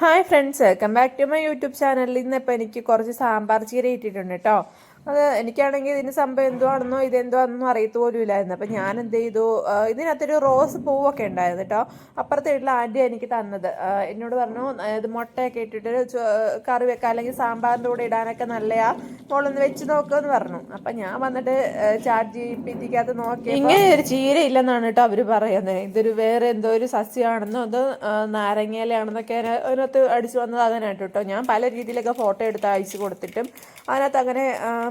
Hi friends welcome back to my YouTube ചാനലിൽ നിന്ന് ഇപ്പോൾ എനിക്ക് കുറച്ച് സാമ്പാർ ചീര ഇട്ടിട്ടുണ്ട് കേട്ടോ അത് എനിക്കാണെങ്കിൽ ഇതിന് സംഭവം എന്തുവാണെന്നോ ഇതെന്തുവാണെന്നോ അറിയത്ത് പോലും ഇല്ലായിരുന്നു. അപ്പം ഞാൻ എന്ത് ചെയ്തു? ഇതിനകത്തൊരു റോസ് പൂവൊക്കെ ഉണ്ടായിരുന്നു കേട്ടോ. അപ്പുറത്തെ വീട്ടിൽ ആന്റി എനിക്ക് തന്നത്. എന്നോട് പറഞ്ഞു ഇത് മുട്ടയൊക്കെ ഇട്ടിട്ട് കറി വെക്കാം അല്ലെങ്കിൽ സാമ്പാറിന്റെ കൂടെ ഇടാനൊക്കെ നല്ലയാ. മോളൊന്ന് വെച്ച് നോക്കുമെന്ന് പറഞ്ഞു. അപ്പം ഞാൻ വന്നിട്ട് ചാറ്റ് ടിക്കകത്ത് നോക്കി ഇങ്ങനെ ഒരു ചീര ഇല്ലെന്നാണ് കേട്ടോ അവർ പറയുന്നത് ഇതൊരു വേറെ എന്തോ ഒരു സസ്യമാണെന്നോ അതോ നാരങ്ങയിലാണെന്നൊക്കെ അതിന- അതിനകത്ത് അടിച്ചു വന്നത് അങ്ങനെയായിട്ട് കേട്ടോ. ഞാൻ പല രീതിയിലൊക്കെ ഫോട്ടോ എടുത്ത് അയച്ചു കൊടുത്തിട്ടും അതിനകത്ത് അങ്ങനെ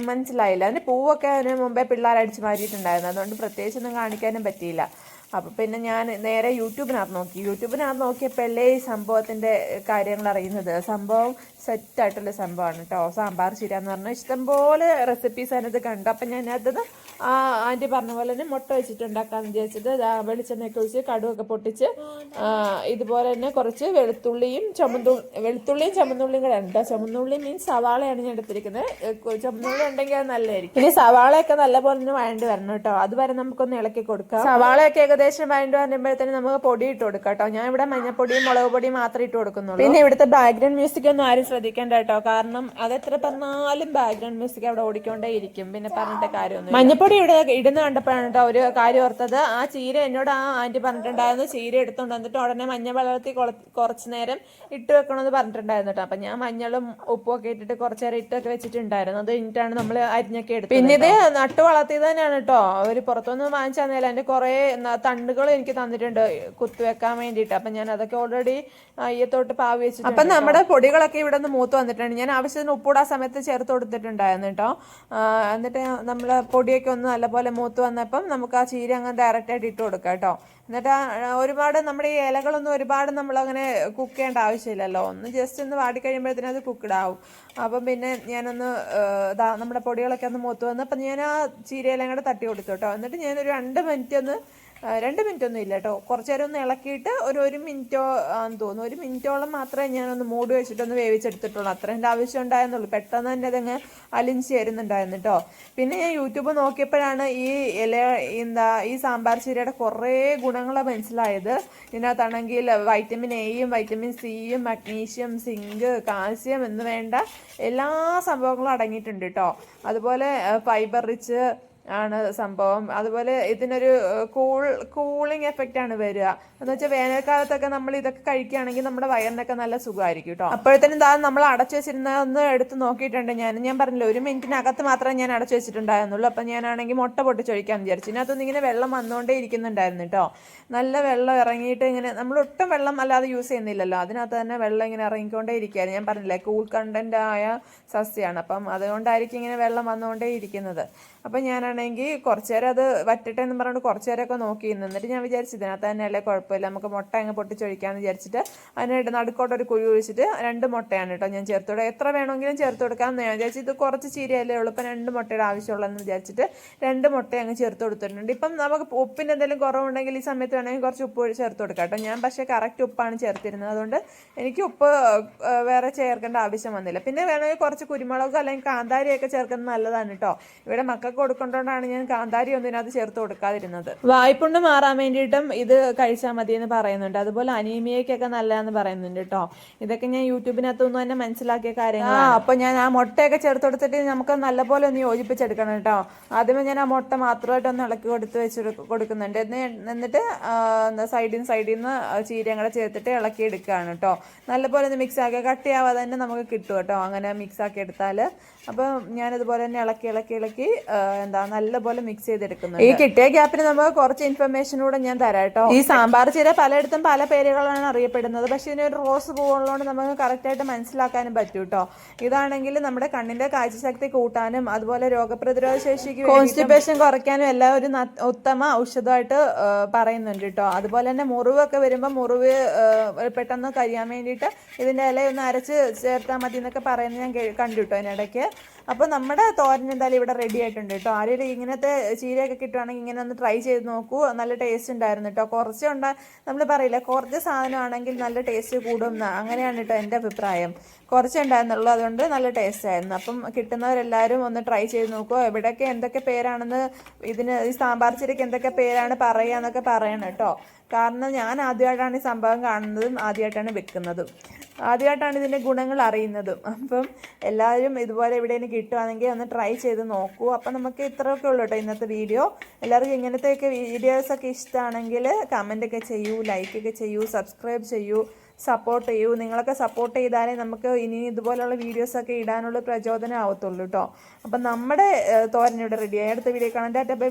മനസ്സിലായില്ല. അതിന് പൂവൊക്കെ അതിന് മുമ്പേ പിള്ളേർ അടിച്ച് മാറ്റിയിട്ടുണ്ടായിരുന്നു അതുകൊണ്ട് പ്രത്യേകിച്ചൊന്നും കാണിക്കാനും പറ്റിയില്ല. അപ്പോൾ പിന്നെ ഞാൻ നേരെ യൂട്യൂബിനകത്ത് നോക്കി. യൂട്യൂബിനകത്ത് നോക്കിയപ്പോഴല്ലേ ഈ സംഭവത്തിന്റെ കാര്യങ്ങൾ അറിയുന്നത്. സംഭവം സെറ്റായിട്ടുള്ള സംഭവമാണ് കേട്ടോ സാമ്പാർ ചീര എന്ന് പറഞ്ഞാൽ ഇഷ്ടംപോലെ റെസിപ്പീസ് അതിനകത്ത് കണ്ടു അപ്പം ഞാൻ ആ ആന്റി പറഞ്ഞ പോലെ തന്നെ മുട്ട വെച്ചിട്ട് ഉണ്ടാക്കാമെന്ന് വിചാരിച്ചിട്ട് വെളിച്ചെണ്ണയൊക്കെ ഒഴിച്ച് കടുവൊക്കെ പൊട്ടിച്ച് ഇതുപോലെ തന്നെ കുറച്ച് വെളുത്തുള്ളിയും ചുമന്നു വെളുത്തുള്ളിയും ചുമന്നുള്ളിയും കൂടെ ഉണ്ട്. ചുമന്നുള്ളി മീൻസ് സവാളയാണ് ഞാൻ എടുത്തിരിക്കുന്നത്. ചുമന്നുള്ളി ഉണ്ടെങ്കിൽ അത് നല്ലതായിരിക്കും. ഇനി സവാളയൊക്കെ നല്ലപോലെ തന്നെ വഴണ്ടി വരണം കേട്ടോ അതുവരെ നമുക്കൊന്ന് ഇളക്കി കൊടുക്കാം. സവാളയൊക്കെ ഏകദേശം വഴണ്ടി വരുമ്പോഴത്തേന് നമുക്ക് പൊടി ഇട്ട് കൊടുക്കാം കേട്ടോ ഞാൻ ഇവിടെ മഞ്ഞപ്പൊടിയും മുളക് പൊടിയും മാത്രമേ ഇട്ട് കൊടുക്കുന്നുള്ളൂ. പിന്നെ ഇവിടുത്തെ ബാക്ക്ഗ്രൗണ്ട് മ്യൂസിക് ഒന്നും ആരും ശ്രദ്ധിക്കേണ്ട കേട്ടോ കാരണം അത് എത്ര പറഞ്ഞാലും ബാക്ക്ഗ്രൗണ്ട് മ്യൂസിക് അവിടെ ഓടിക്കൊണ്ടേ ഇരിക്കും. പിന്നെ പറഞ്ഞിട്ട് കാര്യമൊന്നും മഞ്ഞപ്പൊടി ഇവിടെ ഇടുന്ന കണ്ടപ്പോഴാണ് കേട്ടോ ഒരു കാര്യം ഓർത്തത്. ആ ചീര എന്നോട് ആ ആന്റി പറഞ്ഞിട്ടുണ്ടായിരുന്നു. ചീര എടുത്തോണ്ട് വന്നിട്ട് ഉടനെ മഞ്ഞ വളർത്തി കുറച്ച് നേരം ഇട്ട് വെക്കണമെന്ന് പറഞ്ഞിട്ടുണ്ടായിരുന്നു കേട്ടോ അപ്പൊ ഞാൻ മഞ്ഞളും ഉപ്പും ഒക്കെ ഇട്ടിട്ട് കുറച്ച് നേരം ഇട്ടൊക്കെ വെച്ചിട്ടുണ്ടായിരുന്നു. അത് കഴിഞ്ഞിട്ടാണ് നമ്മൾ അരിഞ്ഞൊക്കെ എടുത്തത് പിന്നെ ഇത് നട്ടു വളർത്തിയത് തന്നെയാണ് കേട്ടോ അവർ പുറത്തുനിന്ന് വാങ്ങിച്ചു അതിന്റെ കുറെ തണ്ടുകൾ എനിക്ക് തന്നിട്ടുണ്ട് കുത്തുവെക്കാൻ വേണ്ടിയിട്ട്. അപ്പൊ ഞാൻ അതൊക്കെ ഓൾറെഡി അയ്യത്തോട്ട് പാവി വെച്ചിട്ടുണ്ട് അപ്പൊ നമ്മുടെ പൊടികളൊക്കെ ഇവിടെ നിന്ന് മൂത്ത് വന്നിട്ടുണ്ട്. ഞാൻ ആവശ്യത്തിന് ഉപ്പൂടാ സമയത്ത് ചേർത്ത് കൊടുത്തിട്ടുണ്ടായിരുന്നു കേട്ടോ. എന്നിട്ട് നമ്മൾ പൊടിയൊക്കെ ഒന്ന് നല്ലപോലെ മൂത്ത് വന്നപ്പം നമുക്ക് ആ ചീര അങ്ങ് ഡയറക്റ്റ് ആയിട്ട് ഇട്ട് കൊടുക്കാം കേട്ടോ. എന്നിട്ട് ഒരുപാട് നമ്മുടെ ഈ ഇലകളൊന്നും ഒരുപാട് നമ്മളങ്ങനെ കുക്ക് ചെയ്യേണ്ട ആവശ്യമില്ലല്ലോ. ഒന്ന് ജസ്റ്റ് ഒന്ന് വാടി കഴിയുമ്പോഴത്തേനും അത് കുക്ക്ഡ് ആവും. അപ്പം പിന്നെ ഞാനൊന്ന് നമ്മുടെ പൊടികളൊക്കെ ഒന്ന് മൂത്ത് വന്ന് അപ്പം ഞാൻ ആ ചീരയിലും കൂടെ തട്ടി കൊടുത്തു കേട്ടോ. എന്നിട്ട് ഞാനൊരു രണ്ട് മിനിറ്റ് ഒന്ന് രണ്ട് മിനിറ്റ് ഒന്നും ഇല്ല കേട്ടോ. കുറച്ച് നേരം ഒന്ന് ഇളക്കിയിട്ട് ഒരു ഒരു മിനിറ്റോ തോന്നുന്നു. ഒരു മിനിറ്റോളം മാത്രമേ ഞാനൊന്ന് മൂടി വെച്ചിട്ടൊന്ന് വേവിച്ചെടുത്തിട്ടുള്ളൂ. അത്രേന്റെ ആവശ്യം ഉണ്ടായിരുന്നുള്ളൂ. പെട്ടെന്ന് തന്നെ അതങ്ങ് അലിഞ്ച് ചേരുന്നുണ്ടായിരുന്നു കേട്ടോ. പിന്നെ ഞാൻ യൂട്യൂബ് നോക്കിയപ്പോഴാണ് ഈ ഇല എന്താ ഈ സാമ്പാർ ചീരയുടെ കുറേ ഗുണങ്ങൾ മനസ്സിലായത്. ഇതിനകത്താണെങ്കിൽ വൈറ്റമിൻ എയും വൈറ്റമിൻ സിയും മഗ്നീഷ്യം സിങ്ക് കാൽസ്യം എന്ന് വേണ്ട എല്ലാ സംഭവങ്ങളും അടങ്ങിയിട്ടുണ്ട് കേട്ടോ. അതുപോലെ ഫൈബർ റിച്ച് ആണ് സംഭവം. അതുപോലെ ഇതിനൊരു കൂൾ കൂളിംഗ് എഫക്റ്റ് ആണ് വരിക. എന്ന് വെച്ചാൽ വേനൽക്കാലത്തൊക്കെ നമ്മൾ ഇതൊക്കെ കഴിക്കുകയാണെങ്കിൽ നമ്മുടെ വയറിനൊക്കെ നല്ല സുഖമായിരിക്കും കേട്ടോ അപ്പോഴത്തേനും ഇതാ നമ്മൾ അടച്ചു വെച്ചിരുന്ന ഒന്ന് എടുത്ത് നോക്കിയിട്ടുണ്ട് ഞാൻ. ഞാൻ പറഞ്ഞില്ല ഒരു മിനിറ്റിനകത്ത് മാത്രമേ ഞാൻ അടച്ചു വെച്ചിട്ടുണ്ടായിരുന്നുള്ളൂ. അപ്പം ഞാനാണെങ്കിൽ മുട്ട പൊട്ടിച്ചൊഴിക്കാൻ വിചാരിച്ചു. ഇതിനകത്തൊന്നും ഇങ്ങനെ വെള്ളം വന്നുകൊണ്ടേ ഇരിക്കുന്നുണ്ടായിരുന്നു കേട്ടോ നല്ല വെള്ളം ഇറങ്ങിയിട്ട് ഇങ്ങനെ നമ്മൾ ഒട്ടും വെള്ളം അല്ലാതെ യൂസ് ചെയ്യുന്നില്ലല്ലോ. അതിനകത്ത് തന്നെ വെള്ളം ഇങ്ങനെ ഇറങ്ങിക്കൊണ്ടേ ഇരിക്കുകയായിരുന്നു. ഞാൻ പറഞ്ഞില്ലേ കൂൾ കണ്ടന്റ് ആയ സസ്യമാണ് അപ്പം അതുകൊണ്ടായിരിക്കും ഇങ്ങനെ വെള്ളം വന്നുകൊണ്ടേ ഇരിക്കുന്നത്. അപ്പം ഞാനാണെങ്കിൽ കുറച്ച് നേരം അത് വറ്റട്ടെ എന്ന് പറഞ്ഞുകൊണ്ട് കുറച്ച് നേരമൊക്കെ നോക്കി നിന്നിട്ട് ഞാൻ വിചാരിച്ചു ഇതിനകത്ത് തന്നെ അല്ലേ കുഴപ്പമില്ല നമുക്ക് മുട്ട അങ്ങ് പൊട്ടിച്ചൊഴിക്കാമെന്ന് വിചാരിച്ചിട്ട് അതിനായിട്ട് നടുക്കോട്ട് ഒരു കുഴി ഒഴിച്ചിട്ട് രണ്ട് മുട്ടയാണ് കേട്ടോ ഞാൻ ചേർത്ത് എത്ര വേണമെങ്കിലും ചേർത്ത് കൊടുക്കാമെന്ന് ഞാൻ വിചാരിച്ചു ഇത് കുറച്ച് ചീരയല്ലേ ഉള്ളൂ ഇപ്പം രണ്ട് മുട്ടയുടെ ആവശ്യമുള്ളതെന്ന് വിചാരിച്ചിട്ട് രണ്ട് മുട്ട അങ്ങ് ചേർത്ത് കൊടുത്തിട്ടുണ്ട്. ഇപ്പം നമുക്ക് ഉപ്പിന്റെ എന്തെങ്കിലും കുറവുണ്ടെങ്കിൽ ഈ സമയത്ത് വേണമെങ്കിൽ കുറച്ച് ഉപ്പ് ചേർത്ത് കൊടുക്കാം കേട്ടോ. ഞാൻ പക്ഷേ കറക്റ്റ് ഉപ്പാണ് ചേർത്തിരുന്നത് അതുകൊണ്ട് എനിക്ക് ഉപ്പ് വേറെ ചേർക്കേണ്ട ആവശ്യം വന്നില്ല. പിന്നെ വേണമെങ്കിൽ കുറച്ച് കുരുമുളക് അല്ലെങ്കിൽ കാന്താരിയൊക്കെ ചേർക്കുന്നത് നല്ലതാണ് കേട്ടോ. ഇവിടെ മക്കൾക്ക് കൊടുക്കൊണ്ടാണ് ഞാൻ കാന്താരി ഒന്നും അത് ചേർത്ത് കൊടുക്കാതിരുന്നത്. വായ്പുണ്ട് മാറാൻ വേണ്ടിയിട്ടും ഇത് കഴിച്ചാൽ മതി എന്ന് പറയുന്നുണ്ട്. അതുപോലെ അനീമിയക്കൊക്കെ നല്ലതെന്ന് പറയുന്നുണ്ട് കേട്ടോ ഇതൊക്കെ ഞാൻ യൂട്യൂബിനകത്തൊന്നും തന്നെ മനസ്സിലാക്കിയ കാര്യങ്ങൾ ആ അപ്പൊ ഞാൻ ആ മുട്ടയൊക്കെ ചേർത്ത് കൊടുത്തിട്ട് നമുക്ക് നല്ലപോലെ ഒന്ന് യോജിപ്പിച്ചെടുക്കണം കേട്ടോ ആദ്യമേ ഞാൻ ആ മുട്ട മാത്രമായിട്ട് ഒന്ന് ഇളക്കി കൊടുത്ത് വെച്ച് കൊടു- കൊടുക്കുന്നുണ്ട്. എന്ന് എന്നിട്ട് സൈഡിൽ സൈഡിൽ നിന്ന് ചീരയും കൂടെ ചേർത്തിട്ട് ഇളക്കി എടുക്കുകയാണ് കേട്ടോ നല്ലപോലെ ഒന്ന് മിക്സ് ആക്കുക കട്ടിയാവാതെ തന്നെ നമുക്ക് കിട്ടും കേട്ടോ അങ്ങനെ മിക്സ് ആക്കി എടുത്താൽ അപ്പോൾ ഞാനിതുപോലെ തന്നെ ഇളക്കി ഇളക്കി ഇളക്കി എന്താ നല്ലപോലെ മിക്സ് ചെയ്തെടുക്കുന്നത് ഈ കിട്ടിയ ഗ്യാപ്പിന് നമുക്ക് കുറച്ച് ഇൻഫർമേഷൻ കൂടെ ഞാൻ തരാം കേട്ടോ. ഈ സാമ്പാർ ചീര പലയിടത്തും പല പേരുകളാണ് അറിയപ്പെടുന്നത്. പക്ഷേ ഇതിനൊരു റോസ് പൂവുള്ളതുകൊണ്ട് നമുക്ക് കറക്റ്റായിട്ട് മനസ്സിലാക്കാനും പറ്റും കേട്ടോ. ഇതാണെങ്കിൽ നമ്മുടെ കണ്ണിന്റെ കാഴ്ചശക്തി കൂട്ടാനും അതുപോലെ രോഗപ്രതിരോധ ശേഷിക്ക് കോൺസ്റ്റിപ്പേഷൻ കുറയ്ക്കാനും എല്ലാം ഒരു ഉത്തമ ഔഷധമായിട്ട് പറയുന്നുണ്ട് കേട്ടോ. അതുപോലെ തന്നെ മുറിവൊക്കെ വരുമ്പോൾ മുറിവ് പെട്ടെന്ന് കഴിയാൻ വേണ്ടിയിട്ട് ഇതിന്റെ ഇലയൊന്ന് അരച്ച് ചേർത്താൽ മതി എന്നൊക്കെ പറയുന്നത് ഞാൻ കണ്ടു കേട്ടോ അതിനിടയ്ക്ക് അപ്പോൾ നമ്മുടെ തോരൻ എന്തായാലും ഇവിടെ റെഡി ആയിട്ടുണ്ട് കേട്ടോ. ആരെങ്കിലും ഇങ്ങനത്തെ ചീരയൊക്കെ കിട്ടുവാണെങ്കിൽ ഇങ്ങനെ ഒന്ന് ട്രൈ ചെയ്ത് നോക്കൂ. നല്ല ടേസ്റ്റ് ഉണ്ടായിരുന്നു കേട്ടോ കുറച്ച് ഉണ്ടാ നമ്മൾ പറയില്ല കുറച്ച് സാധനമാണെങ്കിൽ നല്ല ടേസ്റ്റ് കൂടും അങ്ങനെയാണ് കേട്ടോ എന്റെ അഭിപ്രായം. കുറച്ചുണ്ടായിരുന്നുള്ളൂ അതുകൊണ്ട് നല്ല ടേസ്റ്റ് ആയിരുന്നു. അപ്പം കിട്ടുന്നവരെല്ലാവരും ഒന്ന് ട്രൈ ചെയ്ത് നോക്കൂ. എവിടെയൊക്കെ എന്തൊക്കെ പേരാണെന്ന് ഇതിന് ഈ സാമ്പാർ ചിരക്ക് എന്തൊക്കെ പേരാണ് പറയുക എന്നൊക്കെ പറയണം കേട്ടോ കാരണം ഞാൻ ആദ്യമായിട്ടാണ് ഈ സംഭവം കാണുന്നതും ആദ്യമായിട്ടാണ് വെക്കുന്നതും. ആദ്യമായിട്ടാണ് ഇതിന്റെ ഗുണങ്ങൾ അറിയുന്നതും. അപ്പം എല്ലാവരും ഇതുപോലെ എവിടെയെങ്കിലും കിട്ടുവാണെങ്കിൽ ഒന്ന് ട്രൈ ചെയ്ത് നോക്കൂ. അപ്പം നമുക്ക് ഇത്രയൊക്കെ ഉള്ളൂ കേട്ടോ ഇന്നത്തെ വീഡിയോ. എല്ലാവർക്കും ഇങ്ങനത്തെയൊക്കെ വീഡിയോസൊക്കെ ഇഷ്ടമാണെങ്കിൽ കമന്റൊക്കെ ചെയ്യൂ ലൈക്കൊക്കെ ചെയ്യൂ സബ്സ്ക്രൈബ് ചെയ്യൂ സപ്പോർട്ട് ചെയ്യൂ. നിങ്ങളൊക്കെ സപ്പോർട്ട് ചെയ്താലേ നമുക്ക് ഇനി ഇതുപോലെയുള്ള വീഡിയോസൊക്കെ ഇടാനുള്ള പ്രചോദനം ആവത്തുള്ളൂ കേട്ടോ. അപ്പം നമ്മുടെ തോരൻ റെഡിയായി അടുത്ത വീഡിയോ കാണാൻ ടാറ്റ ബൈ.